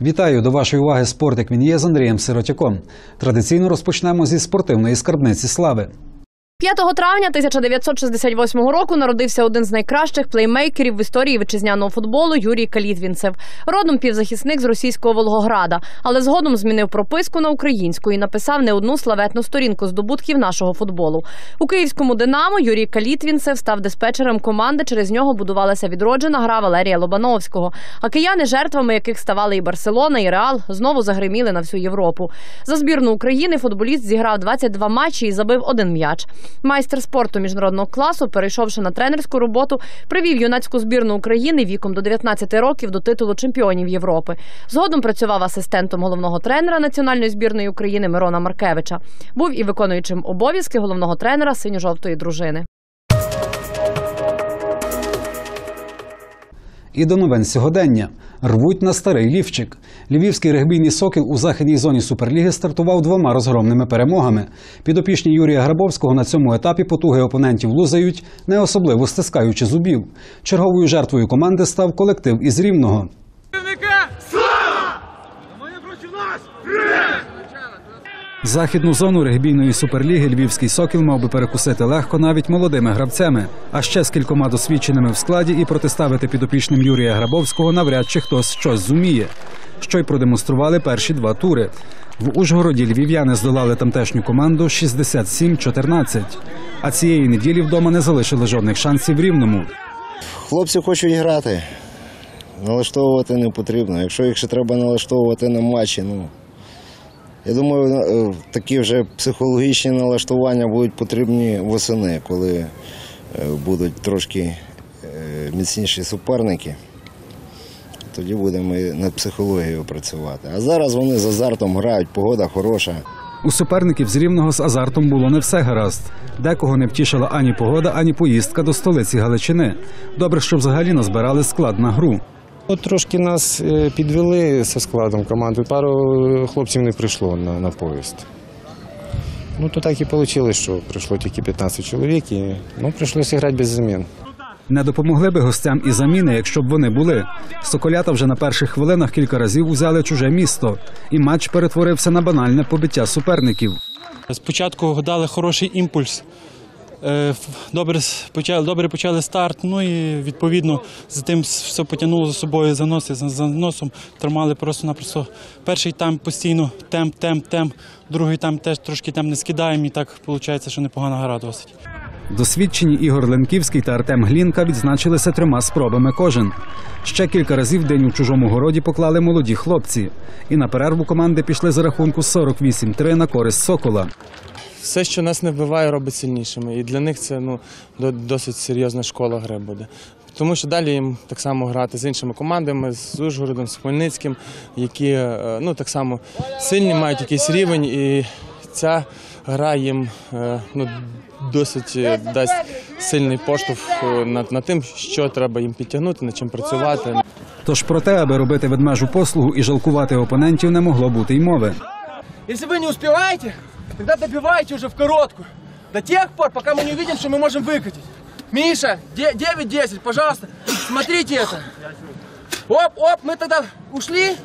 Вітаю до вашої уваги спорт, як він є з Андрієм Сиротяком. Традиційно розпочнемо зі спортивної скарбниці слави. 5 травня 1968 року народився один з найкращих плеймейкерів в історії вітчизняного футболу Юрій Калітвінцев. Родом півзахисник з російського Волгограда, але згодом змінив прописку на українську і написав не одну славетну сторінку здобутків нашого футболу. У київському Динамо Юрій Калітвінцев став диспетчером команди. Через нього будувалася відроджена гра Валерія Лобановського. А кияни, жертвами яких ставали і Барселона, і Реал, знову загриміли на всю Європу. За збірну України футболіст зіграв 22 матчі і забив один м'яч. Майстер спорту міжнародного класу, перейшовши на тренерську роботу, привів юнацьку збірну України віком до 19 років до титулу чемпіонів Європи. Згодом працював асистентом головного тренера національної збірної України Мирона Маркевича. Був і виконуючим обов'язки головного тренера синьо-жовтої дружини. І до новин сьогодення. Рвуть на старий лівчик. Львівський регбійний сокіл у західній зоні Суперліги стартував двома розгромними перемогами. Підопічні Юрія Грабовського на цьому етапі потуги опонентів лузають, не особливо стискаючи зубів. Черговою жертвою команди став колектив із Рівного. Противника! Слава! Вони проти нас! Західну зону регбійної суперліги Львівський сокіл мав би перекусити легко навіть молодими гравцями, а ще з кількома досвідченими в складі і протиставити підопічним Юрія Грабовського навряд чи хтось щось зуміє. Що й продемонстрували перші два тури. В Ужгороді львів'яни здолали тамтешню команду 67-14. А цієї неділі вдома не залишили жодних шансів рівному. Хлопці хочуть грати. Налаштовувати не потрібно. Якщо їх ще треба налаштовувати на матчі, ну я думаю, е, такі вже психологічні налаштування будуть потрібні восени, коли е, будуть трошки е, міцніші суперники. Тоді будемо і над психологією працювати. А зараз вони з азартом грають, погода хороша. У суперників з рівного з азартом було не все гаразд. Декого не втішила ані погода, ані поїздка до столиці Галичини. Добре, що взагалі назбирали склад на гру. От трошки нас е, підвели зі складом команди. Пару хлопців не прийшло на, на поїзд. Ну, то так і вийшло, що прийшло тільки 15 чоловік, і ну, прийшлося грати без замін. Не допомогли би гостям і заміни, якщо б вони були. Соколята вже на перших хвилинах кілька разів узяли чуже місто, і матч перетворився на банальне побиття суперників. Спочатку дали хороший імпульс. Е, Добре почали, добре почали старт, ну і відповідно за тим все потягнуло за собою за, за носом тримали просто-напросто. Перший тайм постійно темп, темп, темп, другий тайм теж трошки темп не скидаємо, і так виходить, що непогана гра досить. Досвідчені Ігор Ленківський та Артем Глінка відзначилися трьома спробами кожен. Ще кілька разів день у чужому городі поклали молоді хлопці. І на перерву команди пішли за рахунку 48-3 на користь Сокола. Все, що нас не вбиває, робить сильнішими. І для них це ну, досить серйозна школа гри буде. Тому що далі їм так само грати з іншими командами, з Ужгородом, з Хмельницьким, які е, ну, так само сильні, мають якийсь рівень, і ця гра їм е, ну, досить е, дасть сильний поштовх над, над тим, що треба їм підтягнути, над чим працювати. Тож про те, аби робити ведмежу послугу і жалкувати опонентів, не могло бути й мови. Если вы не успеваете, тогда добивайте уже в короткую. До тех пор, пока мы не увидим, что мы можем выкатить. Миша, де- 9-10, пожалуйста, смотрите это. Оп, оп, мы тогда ушли,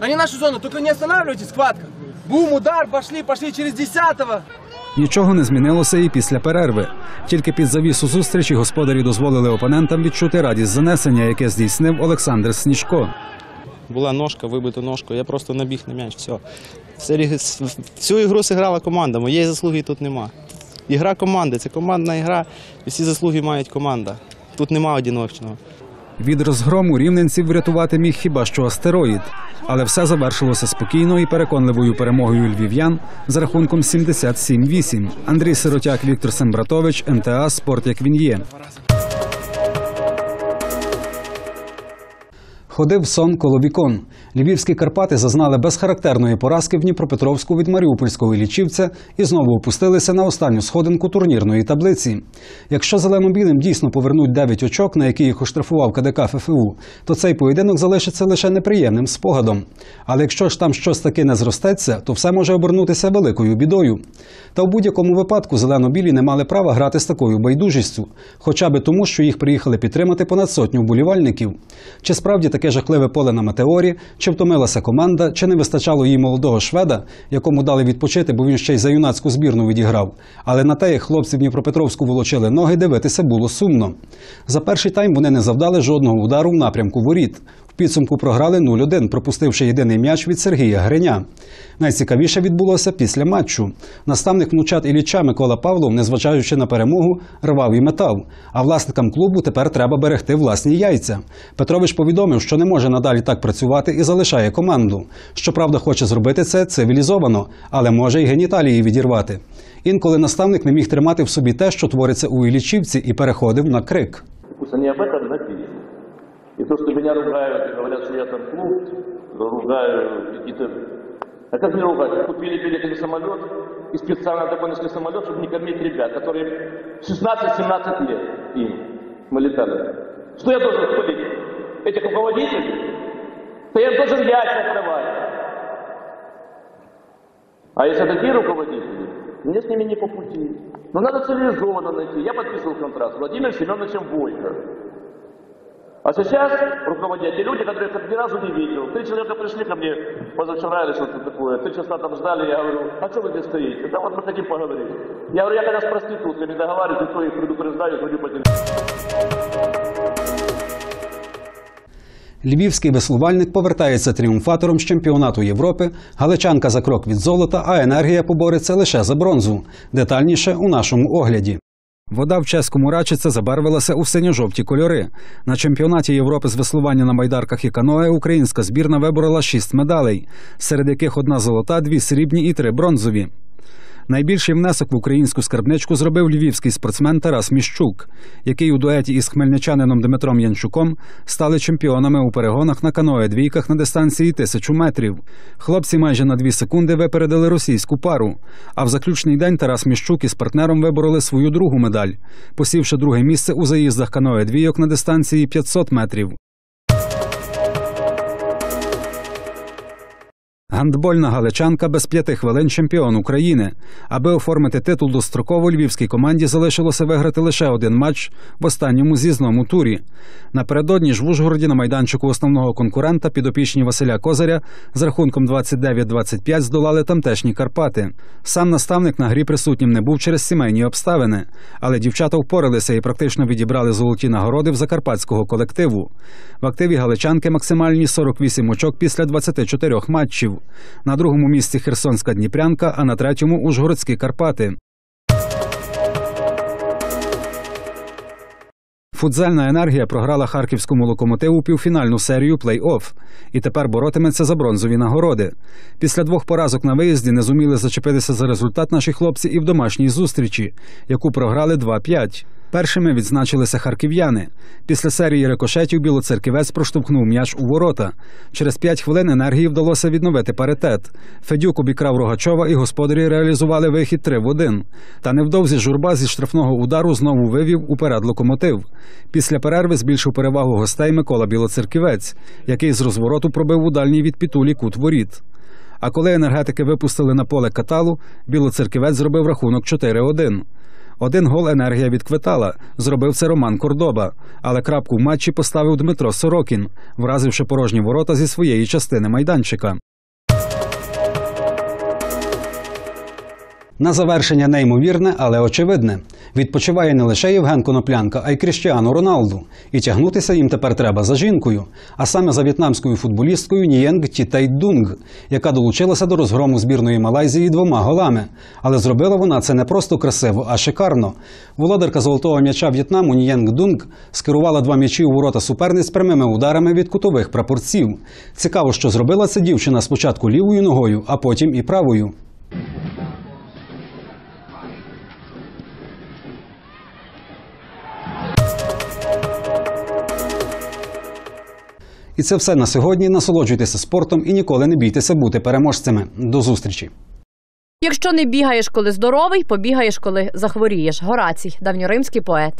они нашу зону, только не останавливайтесь, схватка. Бум, удар, пошли, пошли через десятого. Нічого не змінилося і після перерви. Тільки під завісу зустрічі господарі дозволили опонентам відчути радість занесення, яке здійснив Олександр Сніжко. Була ножка, вибита ножку, я просто набіг на м'яч. Все. Всю ігру зіграла команда, моєї заслуги тут нема. Ігра команди, це командна ігра, і всі заслуги мають команда. Тут нема одиночного. Від розгрому рівненців врятувати міг хіба що астероїд. Але все завершилося спокійно і переконливою перемогою львів'ян за рахунком 77-8. Андрій Сиротяк, Віктор Сембратович, МТА Спорт як він є. Ходив сон коло вікон. Львівські Карпати зазнали безхарактерної поразки в Дніпропетровську від Маріупольського Іллічівця і знову опустилися на останню сходинку турнірної таблиці. Якщо зелено-білим дійсно повернуть 9 очок, на які їх оштрафував КДК ФФУ, то цей поєдинок залишиться лише неприємним спогадом. Але якщо ж там щось таки не зростеться, то все може обернутися великою бідою. Та в будь-якому випадку зелено-білі не мали права грати з такою байдужістю, хоча би тому, що їх приїхали підтримати понад сотню вболівальників. Чи справді таке жахливе поле на метеорі, чи втомилася команда, чи не вистачало їй молодого шведа, якому дали відпочити, бо він ще й за юнацьку збірну відіграв. Але на те, як хлопці в Дніпропетровську волочили ноги, дивитися було сумно. За перший тайм вони не завдали жодного удару в напрямку воріт. Підсумку програли 0-1, пропустивши єдиний м'яч від Сергія Гриня. Найцікавіше відбулося після матчу. Наставник внучат Ілліча Микола Павлов, незважаючи на перемогу, рвав і метал. А власникам клубу тепер треба берегти власні яйця. Петрович повідомив, що не може надалі так працювати і залишає команду. Щоправда, хоче зробити це цивілізовано, але може й геніталії відірвати. Інколи наставник не міг тримати в собі те, що твориться у Іллічівці, і переходив на крик. И то, что меня ругают и говорят, что я там клуб, ругаю какие-то... А как не ругать? Купили билеты на самолет и специально догоночный самолет, чтобы не кормить ребят, которые 16-17 лет им. Мы летали. Что я должен хвалить? Этих руководителей? Да я должен яйца отдавать. А если такие руководители, мне с ними не по пути. Но надо цивилизованно найти. Я подписывал контракт с Владимиром Семеновичем Бойко. А сейчас руководят те люди, которых я ни разу не видел. Три человека пришли ко мне позавчера или что-то такое. Три часа там ждали, я говорю, а что вы здесь стоите? Да вот мы хотим поговорить. Я говорю, я когда с проститутками договариваюсь, то их предупреждаю, звоню по телефону. Львівський веслувальник повертається тріумфатором з чемпіонату Європи. Галичанка за крок від золота, а енергія побореться лише за бронзу. Детальніше у нашому огляді. Вода в чеському рачице забарвилася у синьо-жовті кольори. На чемпіонаті Європи з веслування на майдарках і каное українська збірна виборола шість медалей, серед яких одна золота, дві срібні і три бронзові. Найбільший внесок в українську скарбничку зробив львівський спортсмен Тарас Міщук, який у дуеті із хмельничанином Дмитром Янчуком стали чемпіонами у перегонах на каное двійках на дистанції тисячу метрів. Хлопці майже на дві секунди випередили російську пару. А в заключний день Тарас Міщук із партнером вибороли свою другу медаль, посівши друге місце у заїздах каное двійок на дистанції 500 метрів. Гандбольна галичанка без п'яти хвилин чемпіон України. Аби оформити титул достроково, львівській команді залишилося виграти лише один матч в останньому з'їзному турі. Напередодні ж в Ужгороді на майданчику основного конкурента підопічні Василя Козаря з рахунком 29-25 здолали тамтешні Карпати. Сам наставник на грі присутнім не був через сімейні обставини, але дівчата впоралися і практично відібрали золоті нагороди в закарпатського колективу. В активі галичанки максимальні 48 очок після 24 матчів. На другому місці Херсонська Дніпрянка, а на третьому Ужгородські Карпати. Футзальна енергія програла харківському локомотиву півфінальну серію плей-офф і тепер боротиметься за бронзові нагороди. Після двох поразок на виїзді не зуміли зачепитися за результат наші хлопці і в домашній зустрічі, яку програли 2-5. Першими відзначилися харків'яни. Після серії рикошетів білоцерківець проштовхнув м'яч у ворота. Через п'ять хвилин енергії вдалося відновити паритет. Федюк обікрав Рогачова і господарі реалізували вихід 3 в 1. Та невдовзі журба зі штрафного удару знову вивів уперед локомотив. Після перерви збільшив перевагу гостей Микола Білоцерківець, який з розвороту пробив у дальній від пітулі кут воріт. А коли енергетики випустили на поле каталу, білоцерківець зробив рахунок 4-1. Один гол енергія відквитала. Зробив це Роман Кордоба. Але крапку в матчі поставив Дмитро Сорокін, вразивши порожні ворота зі своєї частини майданчика. На завершення неймовірне, але очевидне. Відпочиває не лише Євген Коноплянка, а й Кріштіану Роналду. І тягнутися їм тепер треба за жінкою, а саме за в'єтнамською футболісткою Нієнг Тітей Дунг, яка долучилася до розгрому збірної Малайзії двома голами. Але зробила вона це не просто красиво, а шикарно. Володарка золотого м'яча В'єтнаму Нієнг Дунг скерувала два м'ячі у ворота суперниць прямими ударами від кутових прапорців. Цікаво, що зробила це дівчина спочатку лівою ногою, а потім і правою. І це все на сьогодні. Насолоджуйтеся спортом і ніколи не бійтеся бути переможцями. До зустрічі! Якщо не бігаєш, коли здоровий, побігаєш, коли захворієш. Горацій, давньоримський поет.